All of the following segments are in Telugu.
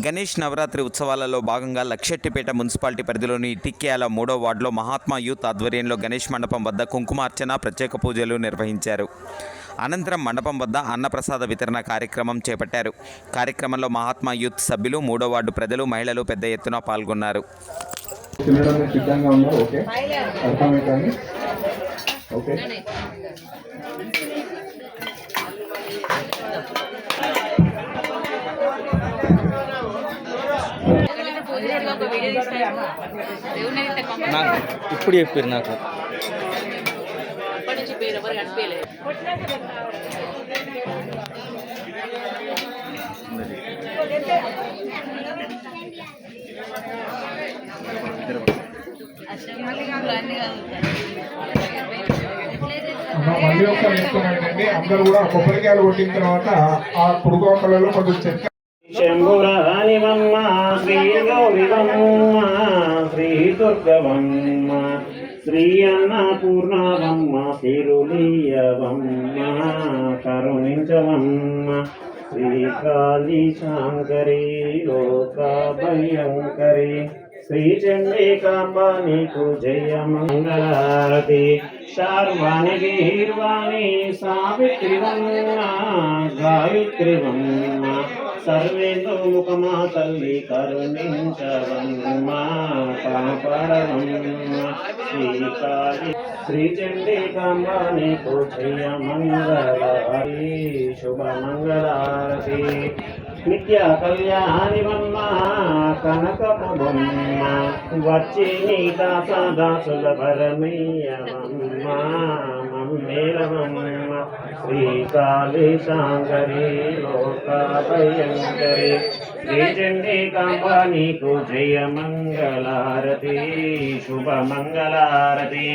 గణేష్ నవరాత్రి ఉత్సవాలలో భాగంగా లక్షెట్టిపేట మున్సిపాలిటీ పరిధిలోని టిక్యాల మూడో వార్డులో మహాత్మా యూత్ ఆధ్వర్యంలో గణేష్ మండపం వద్ద కుంకుమార్చన ప్రత్యేక పూజలు నిర్వహించారు. అనంతరం మండపం వద్ద అన్నప్రసాద వితరణ కార్యక్రమం చేపట్టారు. కార్యక్రమంలో మహాత్మా యూత్ సభ్యులు మూడో వార్డు ప్రజలు మహిళలు పెద్ద ఎత్తున పాల్గొన్నారు. తినడానికి సిద్ధంగా ఉన్నారు. ఓకే. నాకు ఇప్పుడు చెప్పారు నాకు. మళ్ళీ ఒక్కరు చెప్తున్నానండి. అందరూ కూడా కొబ్బరికాయలు కొట్టిన తర్వాత ఆ కుడుకోకలలో కొంచెం చెక్క శంభురాణివమ్మ శ్రీ గౌరివమ్మ శ్రీ దుర్గవమ్మ శ్రీ అన్నపూర్ణవమ్మ తిరులీయవమ్మ కరుణించవమ్మ శ్రీ కాళీ శాంకరి లోక శ్రీ చండికాంబ నీకు జయ మంగళారతి శార్వాణి గీర్వాణి సావిత్రి గాయత్రి సర్వేందు ముఖమా తల్లి కరుణించవమ్మా కాపాడవమ్మ శ్రీకాళి శ్రీ నీకు జయ మంగళారతి శుభ మంగళారతి నిత్య కళ్యాణి కళ్యాణివమ్మ కనకపు బొమ్మ వచ్చి నీ దాస దాసుల పరమయ్యవమ్మ మమ్మేలవమ్మ శ్రీకాళి శాంకరి లోక భయంకరి శ్రీ చండికాంబ నీకు జయ మంగళారతి శుభ మంగళారతి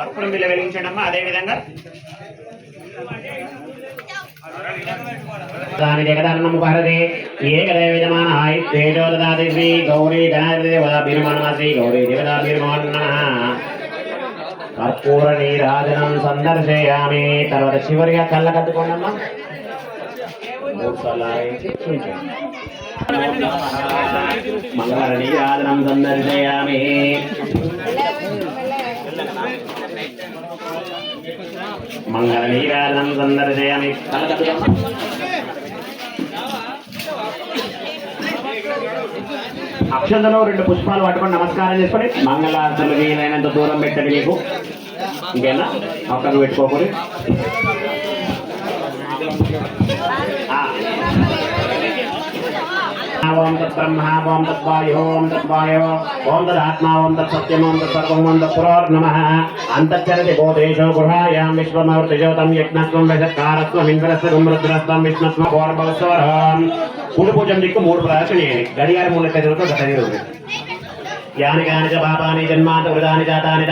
అప్పుడు మీరు వెలిగించడమ్మా అదేవిధంగా దాని జగదన్నము భారతే ఏకదే విధమానాయ తేజో దదాతి శ్రీ గౌరీ గణాధిపతి దేవతా బిర్మణ శ్రీ గౌరీ దేవతా బిర్మణ కర్పూర నీరాజనం సందర్శయామి. తర్వాత చివరిగా కళ్ళ కట్టుకోండమ్మా మంగళ నీరాజనం సందర్శయామి. మంగళ నీరాజనం సందర్శయామి. కళ్ళ కట్టుకోమ్మా అక్షంతలో రెండు పుష్పాలు పట్టుకొని నమస్కారం చేసుకొని మంగళార్తులు వీలైనంత దూరం పెట్టండి మీకు. ఇంకేనా? ఒక్కరు పెట్టుకోకూడదు ఆ. ఓం తత్ బ్రహ్మ ఓం తత్ వాయు ఓం తత్ వాయు ఓం తద్ ఆత్మ ఓం తత్ సత్యం ఓం తత్ సర్వం ఓం తత్ పురోర్నమ అంతఃచరతి బోధేశో గృహాయాం విశ్వమవృతిజోతం యజ్ఞస్వం వశత్కారస్వం ఇంద్రస్వం రుద్రస్వం విష్ణుస్వం గౌరవస్వరం కుడి పూజం దిక్కు మూడు ప్రదర్శన చేయండి గడియార మూడు కదిలతో గత ఉంది యాని కాని చ పాపాని జన్మాంత వృధాని జాతాని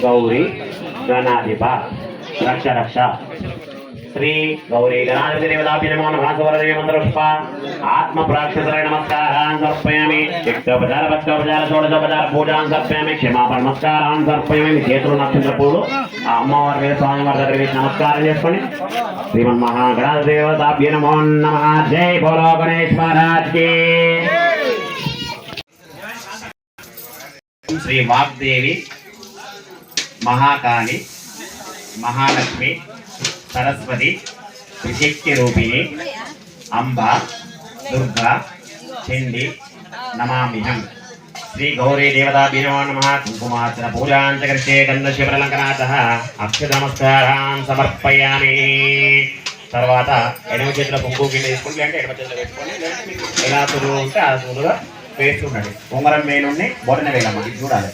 గౌరీ గణాధిప రక్ష రక్ష శ్రీ గౌరీ గణాధిపతి దేవతాభ్య నమో నమః మంత్రపుష్ప ఆత్మ ప్రాక్షసరాయ నమస్కారాన్ సమర్పయామి. యుక్తోపచార భక్తోపచార షోడశోపచార పూజాన్ సమర్పయామి. క్షమాపణ నమస్కారాన్ సమర్పయామి. మీ చేతులు నక్షత్ర పూలు ఆ అమ్మవారి మీద స్వామివారి దగ్గర నమస్కారం చేసుకోండి శ్రీమన్ మహాగణాధిపతి దేవతాభ్య నమో నమః జై బోలో గణేష్ మహారాజ్ శ్రీ వాగ్దేవి మహాకాళి మహాలక్ష్మి సరస్వతి త్రిశక్తి రూపిణి అంబ దుర్గా చండి నమామిహం శ్రీ గౌరీ దేవతాభ్యో నమ. కుంకుమార్చన పూజాంచ కృష్ణే గంధ శివరలంకనాథ సమర్పయామి. తర్వాత ఎడమ చేతుల కుంకు కింద తీసుకుంటే అంటే ఎడమ చేతులు పెట్టుకొని లేదంటే ఎలా సులువు ఉంటే ఆ సులువుగా వేస్తుండండి ఉంగరం వేలుండి బొటన వేలమ్మ. ఇది చూడాలి.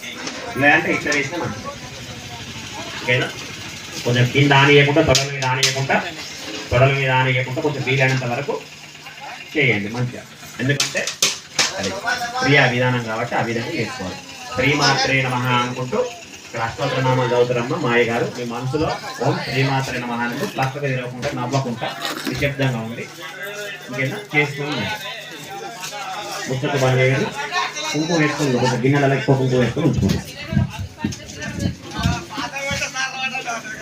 లేదంటే ఇట్లా వేస్తే మంచిది. ఓకేనా? కొంచెం కింద ఆనియకుండా తొడల మీద ఆనియకుండా తొడల మీద ఆనియకుండా కొంచెం వీలైనంత వరకు చేయండి మంచిగా. ఎందుకంటే అది క్రియా విధానం కాబట్టి ఆ విధంగా చేసుకోవాలి. శ్రీమాత్రే నమ అనుకుంటూ ఇక్కడ అష్టోత్తరనామాలు చదువుతారమ్మ మాయ గారు మీ మనసులో ఓం శ్రీమాత్రే నమ అనుకుంటూ ప్లస్గా తిరగకుండా నవ్వకుండా నిశ్శబ్దంగా ఉండి ఇంకేనా చేసుకుని ముచ్చట బాగా కుంకుమ వేసుకుంది కొంచెం గిన్నెలలో ఎక్కువ కుంకుమ వేసుకుని ఉంచుకుంటాం